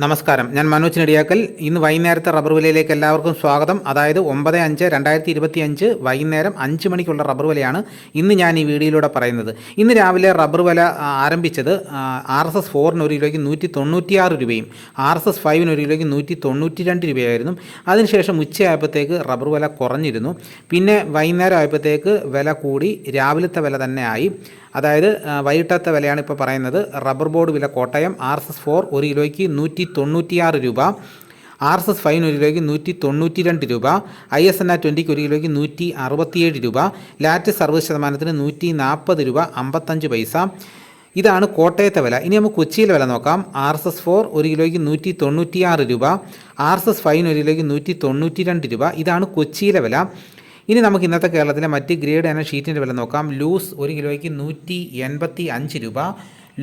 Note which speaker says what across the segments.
Speaker 1: നമസ്കാരം. ഞാൻ മനോജ് നെടിയാക്കൽ. ഇന്ന് വൈകുന്നേരത്തെ റബ്ബർ വിലയിലേക്ക് എല്ലാവർക്കും സ്വാഗതം. അതായത് ഒമ്പത് അഞ്ച് രണ്ടായിരത്തി ഇരുപത്തി അഞ്ച് വൈകുന്നേരം അഞ്ച് മണിക്കുള്ള റബ്ബർ വിലയാണ് ഇന്ന് ഞാൻ ഈ വീഡിയോയിലൂടെ പറയുന്നത്. ഇന്ന് രാവിലെ റബ്ബർ വില ആരംഭിച്ചത് ആർ എസ് എസ് ഫോറിന് ഒരു കിലോയ്ക്ക് നൂറ്റി തൊണ്ണൂറ്റിയാറ് രൂപയും ആർ എസ് എസ് ഫൈവിന് ഒരു കിലോയ്ക്ക് നൂറ്റി തൊണ്ണൂറ്റി രണ്ട് രൂപയായിരുന്നു. അതിനുശേഷം ഉച്ചയായപ്പോഴത്തേക്ക് റബ്ബർ വില കുറഞ്ഞിരുന്നു. പിന്നെ വൈകുന്നേരം ആയപ്പോഴത്തേക്ക് വില കൂടി രാവിലത്തെ വില തന്നെ ആയി. അതായത് വൈകിട്ടത്തെ വിലയാണ് ഇപ്പോൾ പറയുന്നത്. റബ്ബർ ബോർഡ് വില Kottayam R S S four ഒരു കിലോയ്ക്ക് നൂറ്റി തൊണ്ണൂറ്റിയാറ് രൂപ ആർ എസ് എസ് ഫൈവിന് ഒരു കിലോയ്ക്ക് നൂറ്റി തൊണ്ണൂറ്റി രണ്ട് രൂപ ഐ എസ് എൻ ആ ട്വന്റിക്ക് ഒരു കിലോയ്ക്ക് നൂറ്റി അറുപത്തിയേഴ് രൂപ ലാറ്റ് സർവീസ് ശതമാനത്തിന് നൂറ്റി നാൽപ്പത് രൂപ അമ്പത്തഞ്ച് പൈസ. ഇതാണ് കോട്ടയത്തെ വില. ഇനി നമുക്ക് കൊച്ചിയിലെ വില നോക്കാം. ആർ എസ് എസ് ഫോർ ഒരു കിലോയ്ക്ക് നൂറ്റി തൊണ്ണൂറ്റിയാറ് രൂപ ആർ എസ് എസ് ഫൈവിന് ഒരു കിലോയ്ക്ക് നൂറ്റി തൊണ്ണൂറ്റി രണ്ട് രൂപ. ഇതാണ് കൊച്ചിയിലെ വില. ഇനി നമുക്ക് ഇന്നത്തെ കേരളത്തിലെ മറ്റ് ഗ്രേഡ് എന്ന ഷീറ്റിന്റെ വില നോക്കാം. ലൂസ് ഒരു കിലോയ്ക്ക് നൂറ്റി എൺപത്തി അഞ്ച് രൂപ.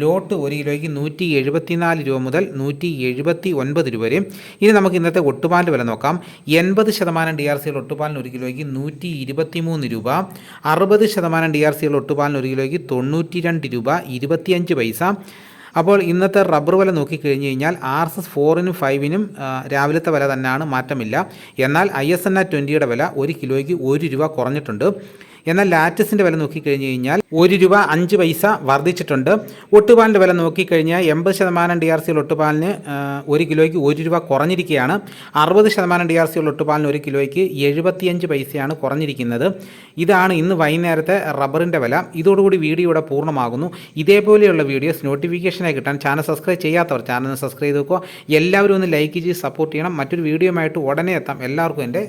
Speaker 1: ലോട്ട് ഒരു കിലോയ്ക്ക് നൂറ്റി എഴുപത്തിനാല് രൂപ മുതൽ നൂറ്റി എഴുപത്തി ഒൻപത് രൂപ വരെ. ഇനി നമുക്ക് ഇന്നത്തെ ഒട്ടുപാലിന്റെ വില നോക്കാം. എൺപത് ശതമാനം ഡി ആർ സിയുള്ള ഒട്ടുപാലിന് ഒരു കിലോയ്ക്ക് നൂറ്റി ഇരുപത്തി മൂന്ന് രൂപ. അറുപത് ശതമാനം ഡി ആർ സിയുള്ള ഒട്ടുപാലിന് ഒരു കിലോയ്ക്ക് തൊണ്ണൂറ്റി രണ്ട് രൂപ ഇരുപത്തിയഞ്ച് പൈസ. അപ്പോൾ ഇന്നത്തെ റബ്ബർ വില നോക്കിക്കഴിഞ്ഞ് കഴിഞ്ഞാൽ ആർ എസ് എസ് ഫോറിനും ഫൈവിനും രാവിലത്തെ വില തന്നെയാണ് മാറ്റമില്ല. എന്നാൽ ഐ എസ് എൻ ആ ട്വന്റിയുടെ വില ഒരു കിലോയ്ക്ക് ഒരു രൂപ കുറഞ്ഞിട്ടുണ്ട്. എന്നാൽ ലാറ്റസിന്റെ വില നോക്കിക്കഴിഞ്ഞ് കഴിഞ്ഞാൽ ഒരു രൂപ അഞ്ച് പൈസ വർദ്ധിച്ചിട്ടുണ്ട്. ഒട്ടുപാലിന്റെ വില നോക്കിക്കഴിഞ്ഞാൽ എൺപത് ശതമാനം ഡി ആർ സിയിൽ ഒട്ടുപാലിന് ഒരു കിലോയ്ക്ക് ഒരു രൂപ കുറഞ്ഞിരിക്കുകയാണ്. അറുപത് ശതമാനം ഡി ആർ സിയിൽ ഒട്ടുപാലിന് ഒരു കിലോയ്ക്ക് എഴുപത്തിയഞ്ച് പൈസയാണ് കുറഞ്ഞിരിക്കുന്നത്. ഇതാണ് ഇന്ന് വൈകുന്നേരത്തെ റബ്ബറിന്റെ വില. ഇതോടുകൂടി വീഡിയോ ഇവിടെ പൂർണമാകുന്നു. ഇതേപോലെയുള്ള വീഡിയോസ് നോട്ടിഫിക്കേഷനായി കിട്ടാൻ ചാനൽ സബ്സ്ക്രൈബ് ചെയ്യാത്തവർ ചാനൽ സബ്സ്ക്രൈബ് ചെയ്ത് വെക്കുക. എല്ലാവരും ഒന്ന് ലൈക്ക് ചെയ്ത് സപ്പോർട്ട് ചെയ്യണം. മറ്റൊരു വീഡിയോയുമായിട്ട് ഉടനെ എത്താം. എല്ലാവർക്കും എന്റെ